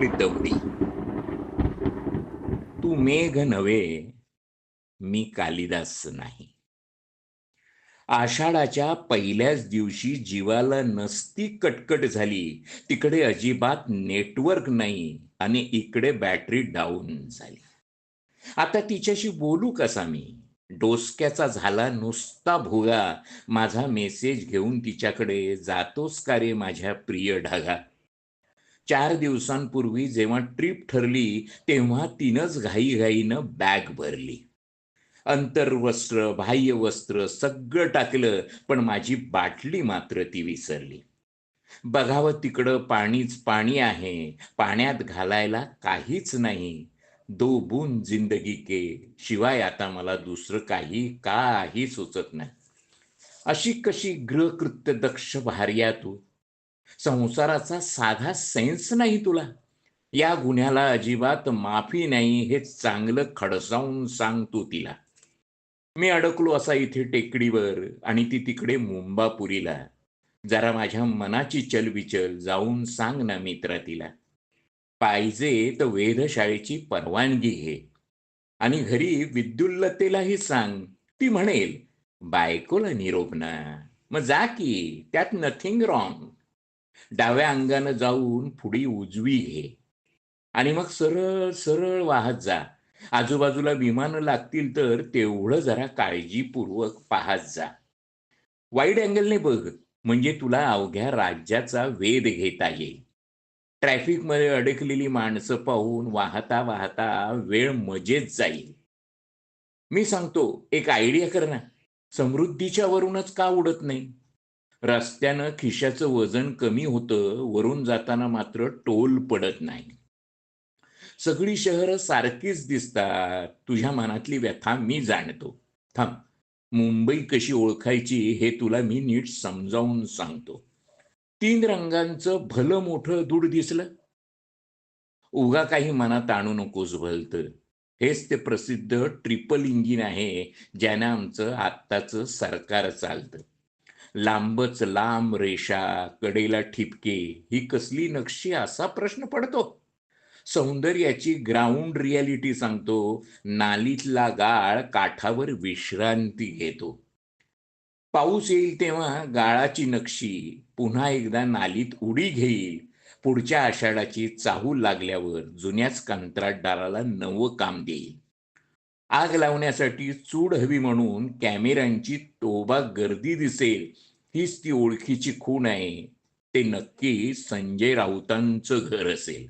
दीड दवडी तू मेघ नव्हे मी कालिदास नाही. आषाढाच्या पहिल्याच दिवशी जीवाला नसती कटकट झाली. तिकडे अजिबात नेटवर्क नाही आणि इकडे बॅटरी डाऊन झाली. आता तिच्याशी बोलू कसा मी? डोसक्याचा झाला नुसता भोगा. माझा मेसेज घेऊन तिच्याकडे जातोस का रे माझ्या प्रिय ढागा? चार दिवसांपूर्वी जेव्हा ट्रिप ठरली तेव्हा तिनंच घाईघाईनं बॅग भरली. अंतर्वस्त्र बाह्यवस्त्र सगळं टाकलं पण माझी बाटली मात्र ती विसरली. बघावं तिकडं पाणीच पाणी आहे पाण्यात घालायला काहीच नाही. दो बून जिंदगी के शिवाय आता मला दुसरं काही काही सुचत नाही. अशी कशी गृहकृत्य दक्ष भार्या तू? संसाराचा साधा सेन्स नाही तुला. या गुन्ह्याला अजिबात माफी नाही हे चांगलं खडसावून सांग तू तिला. मी अडकलो असा इथे टेकडीवर आणि ती तिकडे मुंबापुरीला. जरा माझ्या मनाची चलबिचल जाऊन सांग ना मित्रा तिला. पाहिजे तर वेधशाळेची परवानगी घे. आणि घरी विद्युल्लतेलाही सांग. ती म्हणेल बायकोला निरोप ना. मग जा की त्यात नथिंग रॉंग डाव्या अंगानं जाऊन पुढी उजवी घे. आणि मग सरळ सरळ वाहत जा. आजूबाजूला विमानं लागतील तर तेवढं जरा काळजीपूर्वक पाहत जा. वाईड अँगलने बघ म्हणजे तुला अवघ्या राज्याचा वेध घेता येईल. ट्रॅफिकमध्ये अडकलेली माणसं पाहून वाहता वाहता वेळ मजेत जाईल. मी सांगतो एक आयडिया कर ना. समृद्धीच्या वरूनच का उडत नाही? रस्त्यानं खिशाचं वजन कमी होतं वरून जाताना मात्र टोल पडत नाही. सगळी शहरं सारखीच दिसतात. तुझ्या मनातली व्यथा मी जाणतो. थांब मुंबई कशी ओळखायची हे तुला मी नीट समजावून सांगतो. तीन रंगांचं भलं मोठं दूड दिसलं. उगा काही मनात आणू नकोस भलत. हेच ते प्रसिद्ध ट्रिपल इंजिन आहे ज्यानं आमचं आत्ताचं सरकार चालतं. लांबच लांब रेषा कडेला ठिपके ही कसली नक्षी असा प्रश्न पडतो. सौंदर्याची ग्राउंड रियालिटी सांगतो नालीतला गाळ काठावर विश्रांती घेतो. पाऊस येईल तेव्हा गाळाची नक्षी पुन्हा एकदा नालीत उडी घेईल. पुढच्या आषाढाची चाहूल लागल्यावर जुन्याच कंत्राटदाराला नवं काम देईल. आग लावण्यासाठी चूड हवी म्हणून कॅमेऱ्यांची तोबा गर्दी दिसेल. हीच ती ओळखीची खूण आहे. ते नक्की संजय राऊतांचं घर असेल.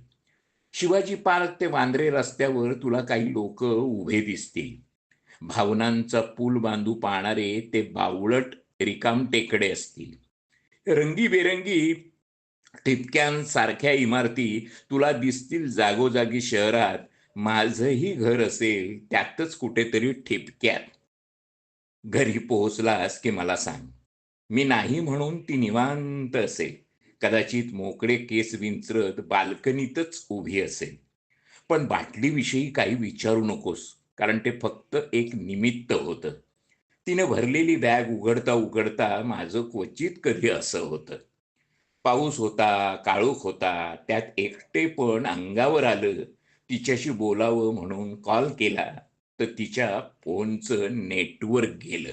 शिवाजी पार्क ते वांद्रे रस्त्यावर तुला काही लोक उभे दिसतील. भावनांचा पूल बांधू पाहणारे ते बावळट रिकाम टेकडे असतील. रंगीबेरंगी ठिपक्यांसारख्या इमारती तुला दिसतील जागोजागी शहरात. माझंही घर असेल त्यातच कुठेतरी ठिपक्यात. घरी पोहोचलास की मला सांग. मी नाही म्हणून ती निवांत असेल. कदाचित मोकळे केस विंचरत बाल्कनीतच उभी असेल. पण बाटलीविषयी काही विचारू नकोस कारण ते फक्त एक निमित्त होतं. तिनं भरलेली बॅग उघडता उघडता माझं क्वचित कधी असं होतं. पाऊस होता काळोख होता त्यात एकटे पण अंगावर आलं. तिच्याशी बोलावं म्हणून कॉल केला तर तिच्या फोनचं नेटवर्क गेलं.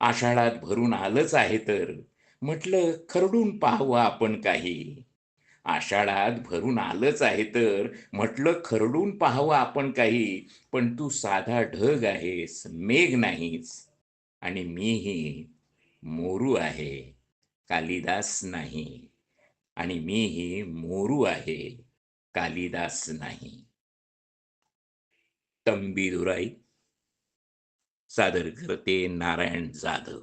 आषाढात भरून आलंच आहे तर म्हटलं खरडून पाहावं आपण काही. आषाढात भरून आलंच आहे तर म्हटलं खरडून पाहावं आपण काही पण तू साधा ढग आहेस मेघ नाहीस आणि मीही मोरू आहे कालिदास नाही आणि मीही मोरू आहे. कालिदास नाही. तंबी दुराई. सादर करते नारायण जाधव.